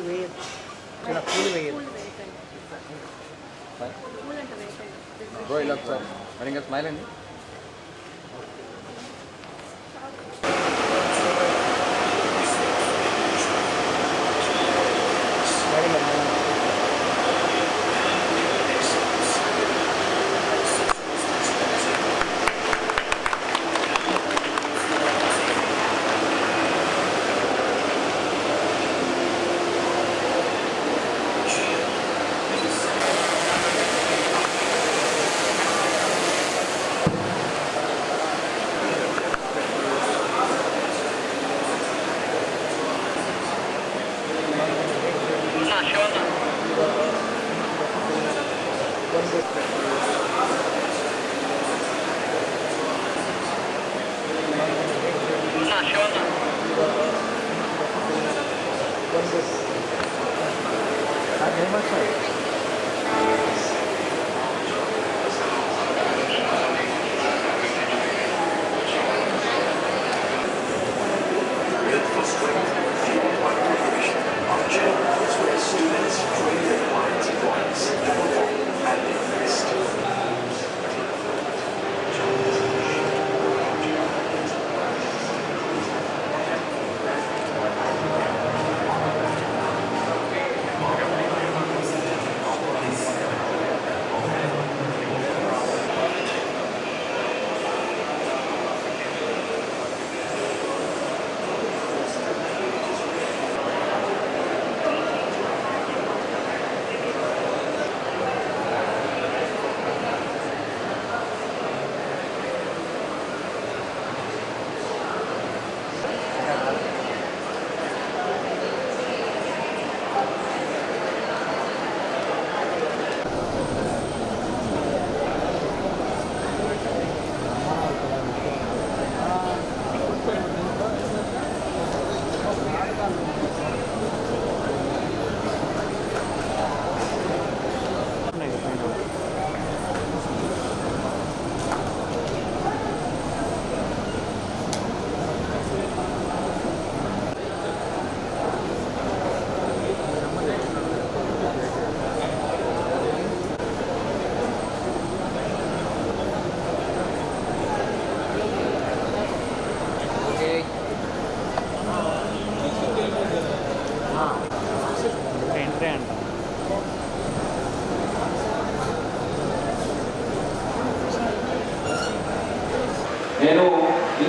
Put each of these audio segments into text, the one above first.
వేయదు ఇలా పూలు వేయదు ఇలా స్మైల్ అండి Sean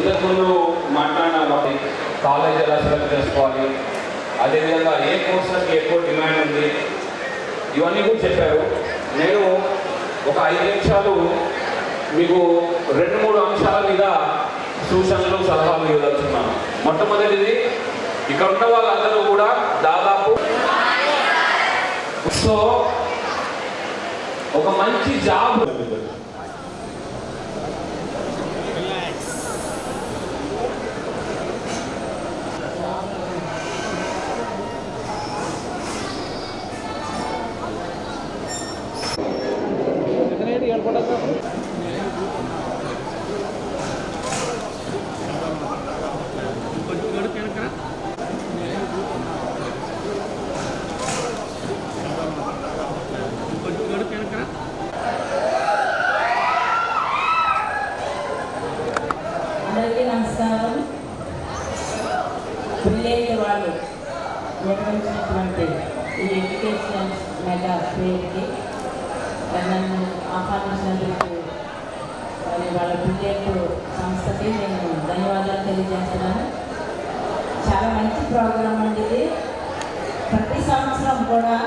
ఇంతకుముందు మాట్లాడిన వాటి కాలేజ్ ఎలా సెలెక్ట్ చేసుకోవాలి? అదేవిధంగా ఏ కోర్సులకు ఎక్కువ డిమాండ్ ఉంది? ఇవన్నీ కూడా చెప్పారు. నేను ఒక ఐదు నిమిషాలు మీకు రెండు మూడు అంశాల మీద సూచనలు సలహాలు ఇవ్వదలుచున్నాను మొట్టమొదటిది ఇక్కడ ఉన్న వాళ్ళందరూ కూడా దాదాపు సో ఒక మంచి జాబ్ అందరికీ నమస్కారం బ్రిలియంట్ వాళ్ళు నిర్వహించినటువంటి ఈ ఎడ్యుకేషనల్ మెగా పేరుకి నన్ను ఆహ్వానించినందుకు బ్రిలియంట్ సంస్థకి నేను ధన్యవాదాలు తెలియజేస్తున్నాను. చాలా మంచి ప్రోగ్రాం అండి ఇది. ప్రతి సంవత్సరం కూడా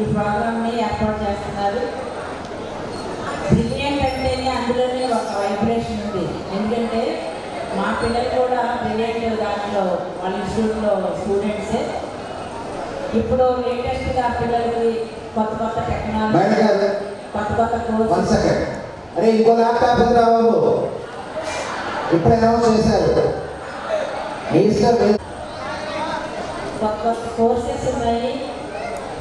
ఈ ప్రోగ్రామ్ని ఏర్పాటు చేస్తున్నారు. బ్రిలియంట్ అంటేనే అందులోనే ఒక వైబ్రేషన్ ఉంది. ఎందుకంటే మా పిల్లలు కూడా బ్రిలియంట్ దాంట్లో వాళ్ళ ఇన్స్టిట్యూట్లో స్టూడెంట్సే. ఇప్పుడు లేటెస్ట్గా పిల్లలకి కొత్త కొత్త టెక్నాలజీ కొత్త కొత్త సెకండ్ అరే ఇంకో ల్యాప్టాప్ ఉందిరా బాబు? ఇప్పుడు అనౌన్స్ చేశారు. కోర్సెస్ ఉన్నాయి.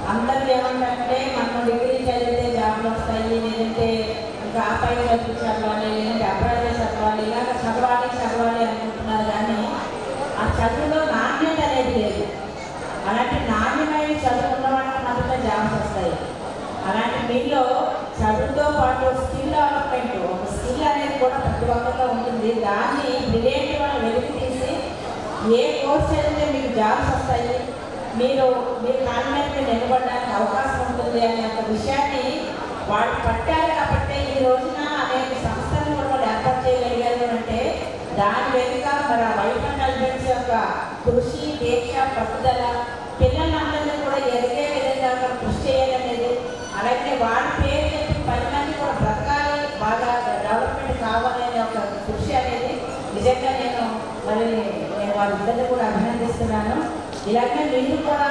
అందరూ ఏమంటే మనం డిగ్రీ చదివితే జాబ్లు వస్తాయి లేదంటే ఇంకా ఆ పైన చదువు చదవాలి లేదంటే అబ్రాడ్ చదవాలి ఇలాగ చదవాలి చదవాలి అనుకుంటున్నారు కానీ ఆ చదువులో నాణ్యత అనేది లేదు. అలాంటి నాణ్యమైన చదువు మీలో చదువు పాటు స్కిల్ డెవలప్మెంట్ ఒక స్కిల్ అనేది కూడా ప్రతి ఒక్కరిలో దాన్ని బ్రిలియంట్ వాళ్ళు వెలికి తీసి ఏ కోర్స్ చదివితే మీకు జాబ్స్ వస్తాయి మీరు మీరు దాని మీద మీరు నిలబడడానికి అవకాశం ఉంటుంది అనే ఒక విషయాన్ని వాళ్ళు పట్టారు కాబట్టి ఈ రోజున అనేక సంస్థలను కూడా వాళ్ళు ఏర్పాటు చేయగలిగారు అంటే దాని వెనుక మన వైఫ్ హస్బెండ్స్ యొక్క కృషి దీక్ష పట్టుదల పిల్లలందరినీ కూడా ఎదిగే విధంగా కృషి చేయాలనేది అలాగే వాళ్ళ పేరు చెప్పి పది మంది కూడా బ్రతకాలి బాగా డెవలప్మెంట్ కావాలనే ఒక కృషి అనేది నిజంగా నేను మరి నేను వాళ్ళిద్దరిని కూడా అభినందిస్తున్నాను ఇలాగే మీరు కూడా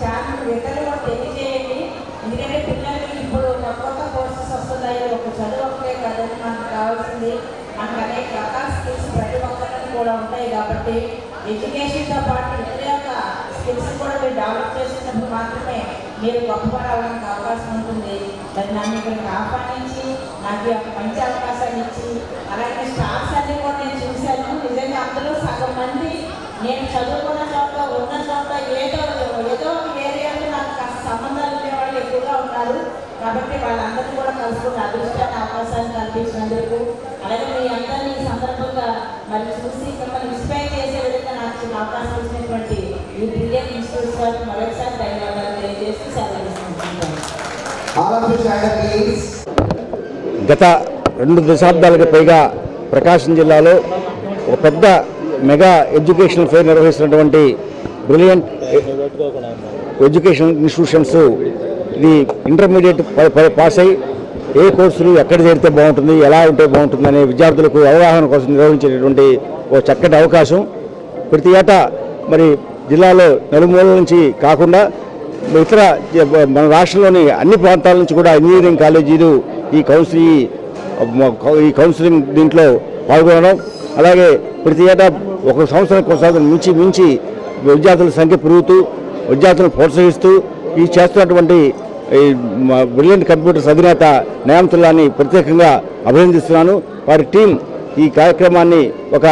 చాలా ఇతరులకు తెలియజేయండి ఎందుకంటే పిల్లలకి ఇప్పుడు కొత్త కోర్సెస్ వస్తున్నాయి. ఒక చదువు ఒకటే కదండి మనకు కావాల్సింది. మనకు అనేక రకాల స్కిల్స్ ప్రతి ఒక్కరికి కూడా ఉంటాయి కాబట్టి ఎడ్యుకేషన్తో పాటు ఇతర యొక్క స్కిల్స్ కూడా మీరు డెవలప్ చేసినప్పుడు మాత్రమే మీరు గొప్పవారు అవడానికి అవకాశం ఉంటుంది. మరి నన్ను ఇక్కడికి ఆహ్వానించి నాకు యొక్క మంచి అవకాశాన్ని ఇచ్చి అలాగే స్టాఫ్స్ అనేది కూడా నేను చూశాను నిజంగా అందులో సగం మంది నేను చదువుకున్న చోట ఉన్న చోట ఏదో ఏదో ఒక ఏరియాలో నాకు కాస్త సంబంధాలు ఉండే వాళ్ళు ఎక్కువగా ఉన్నారు. కాబట్టి వాళ్ళందరినీ కూడా కలుసుకున్న అదృష్టాన్ని అవకాశాన్ని కల్పించినందుకు అలాగే మీ అందరినీ ఈ సందర్భంగా మరి చూసి మిమ్మల్ని ఇన్స్పైర్ చేసే విధంగా నాకు చిన్న అవకాశం ఇచ్చినటువంటి ఈ బ్రిలియన్ ఇన్స్టిట్యూట్స్ వారికి మరొకసారి ధన్యవాదాలు తెలియజేస్తూ సెలవు గత రెండు దశాబ్దాలకు పైగా ప్రకాశం జిల్లాలో ఒక పెద్ద మెగా ఎడ్యుకేషనల్ ఫెయిర్ నిర్వహిస్తున్నటువంటి బ్రిలియంట్ ఎడ్యుకేషన్ ఇన్స్టిట్యూషన్స్ ఇది ఇంటర్మీడియట్ పాస్ అయ్యి ఏ కోర్సులు ఎక్కడ చేరితే బాగుంటుంది ఎలా ఉంటే బాగుంటుంది అనే విద్యార్థులకు అవగాహన కోసం నిర్వహించేటటువంటి ఒక చక్కటి అవకాశం. ప్రతి ఏటా మరి జిల్లాలో నలుమూల నుంచి కాకుండా ఇతర మన రాష్ట్రంలోని అన్ని ప్రాంతాల నుంచి కూడా ఇంజనీరింగ్ కాలేజీలు ఈ కౌన్సిలింగ్ ఈ కౌన్సిలింగ్ దీంట్లో పాల్గొనడం అలాగే ప్రతి ఏటా ఒక సంవత్సరం కొనసాగుతున్న మించి మించి విద్యార్థుల సంఖ్య పెరుగుతూ విద్యార్థులను ప్రోత్సహిస్తూ ఈ చేస్తున్నటువంటి ఈ బ్రిలియంట్ కంప్యూటర్స్ అధినేత నయామతుల్లాని ప్రత్యేకంగా అభినందిస్తున్నాను. వారి టీం ఈ కార్యక్రమాన్ని ఒక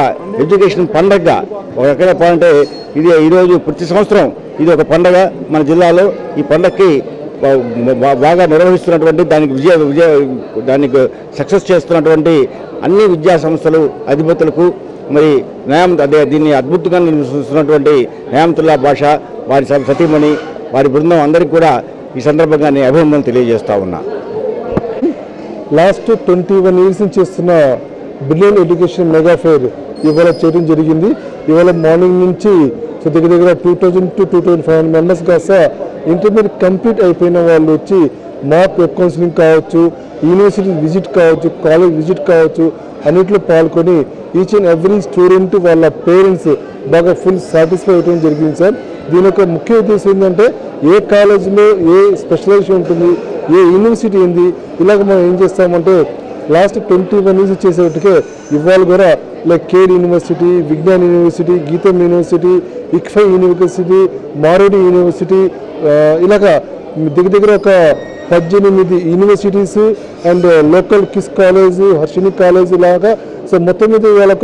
ఎడ్యుకేషన్ పండగగా ఒక ఎక్కడ చెప్పాలంటే ఇది ఈరోజు ప్రతి సంవత్సరం ఇది ఒక పండగ మన జిల్లాలో. ఈ పండగకి బాగా నిర్వహిస్తున్నటువంటి దానికి విజయ విజయ దానికి సక్సెస్ చేస్తున్నటువంటి అన్ని విద్యా సంస్థలు అధిపతులకు మరి న్యాయం అదే దీన్ని అద్భుతంగా నిర్వహిస్తున్నటువంటి న్యాయమతుల్లా భాష వారి సతీమణి వారి బృందం అందరికీ కూడా ఈ సందర్భంగా నేను అభినందనలు తెలియజేస్తా ఉన్నా. లాస్ట్ ట్వంటీ వన్ ఇయర్స్ నుంచి చేస్తున్న బిలియన్ ఎడ్యుకేషన్ మెగా ఫేర్ ఇవాళ చేయడం జరిగింది. ఇవాళ మార్నింగ్ నుంచి సో దగ్గర దగ్గర two thousand to two thousand five hundred members కాస్త ఇంటర్మీడియట్ కంప్లీట్ అయిపోయిన వాళ్ళు వచ్చి మాక్ వెబ్ కౌన్సిలింగ్ కావచ్చు యూనివర్సిటీ విజిట్ కావచ్చు కాలేజ్ విజిట్ కావచ్చు అన్నిట్లో పాల్గొని ఈచ్ అండ్ ఎవ్రీ స్టూడెంట్ వాళ్ళ పేరెంట్స్ బాగా ఫుల్ సాటిస్ఫై అవ్వడం జరిగింది సార్. దీని యొక్క ముఖ్య ఉద్దేశం ఏంటంటే ఏ కాలేజీలో ఏ స్పెషలైజేషన్ ఉంటుంది ఏ యూనివర్సిటీ ఉంది ఇలాగ మనం ఏం చేస్తామంటే లాస్ట్ ట్వంటీ వన్ ఇయర్స్ చేసేటికే ఇవాళ కూడా like కేడ్ university Vignan university GITAM university ICFAI university మారోడి university ఇలాగా దగ్గర దగ్గర ఒక పద్దెనిమిది యూనివర్సిటీస్ అండ్ లోకల్ కిస్ కాలేజ్ హర్షిని కాలేజ్ లాగా సో మొత్తం మీద ఇవాళ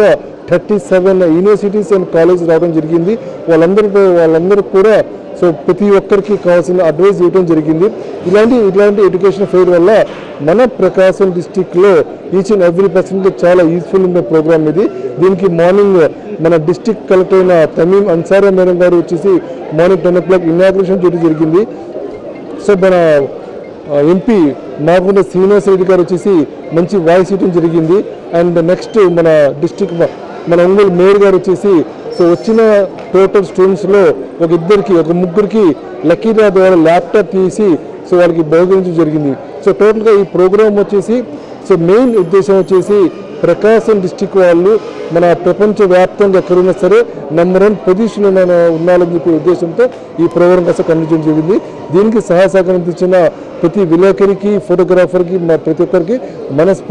thirty seven universities and college రావడం జరిగింది. వాళ్ళందరూ వాళ్ళందరూ కూడా సో ప్రతి ఒక్కరికి కావాల్సిన అడ్వైజ్ ఇవ్వడం జరిగింది. ఇలాంటి ఇలాంటి ఎడ్యుకేషన్ ఫెయిర్ వల్ల మన ప్రకాశం డిస్టిక్లో ఈచ్ అండ్ ఎవ్రీ పర్సన్కి చాలా యూస్ఫుల్ ఉన్న ప్రోగ్రామ్ ఇది. దీనికి మార్నింగ్ మన డిస్టిక్ కలెక్టర్ అయిన తమీం అన్సారా మేడం గారు వచ్చేసి morning ten o'clock inauguration చేయడం జరిగింది. సో మన ఎంపీ నాగుండ శ్రీనివాస్ రెడ్డి గారు వచ్చేసి మంచి వాయిస్ ఇవ్వడం జరిగింది. అండ్ నెక్స్ట్ మన డిస్టిక్ మన ఒంగోలు మేయర్ గారు వచ్చేసి సో వచ్చిన టోటల్ స్టూడెంట్స్లో ఒక ఇద్దరికి ఒక ముగ్గురికి లక్కీ డ్రా ద్వారా ల్యాప్టాప్ తీసి సో వాళ్ళకి బహుకరించడం జరిగింది. సో టోటల్గా ఈ ప్రోగ్రామ్ వచ్చేసి సో మెయిన్ ఉద్దేశం వచ్చేసి ప్రకాశం డిస్టిక్ వాళ్ళు మన ప్రపంచ వ్యాప్తంగా ఎక్కడున్నా సరే నెంబర్ వన్ పొజిషన్ ఉండాలని చెప్పే ఉద్దేశంతో ఈ ప్రోగ్రాం కాస్త కండక్ట్ చేయడం జరిగింది. దీనికి సహాయ సహకరించిన ప్రతి విలేకరికి ఫోటోగ్రాఫర్కి మా ప్రతి ఒక్కరికి మనస్ఫూర్తి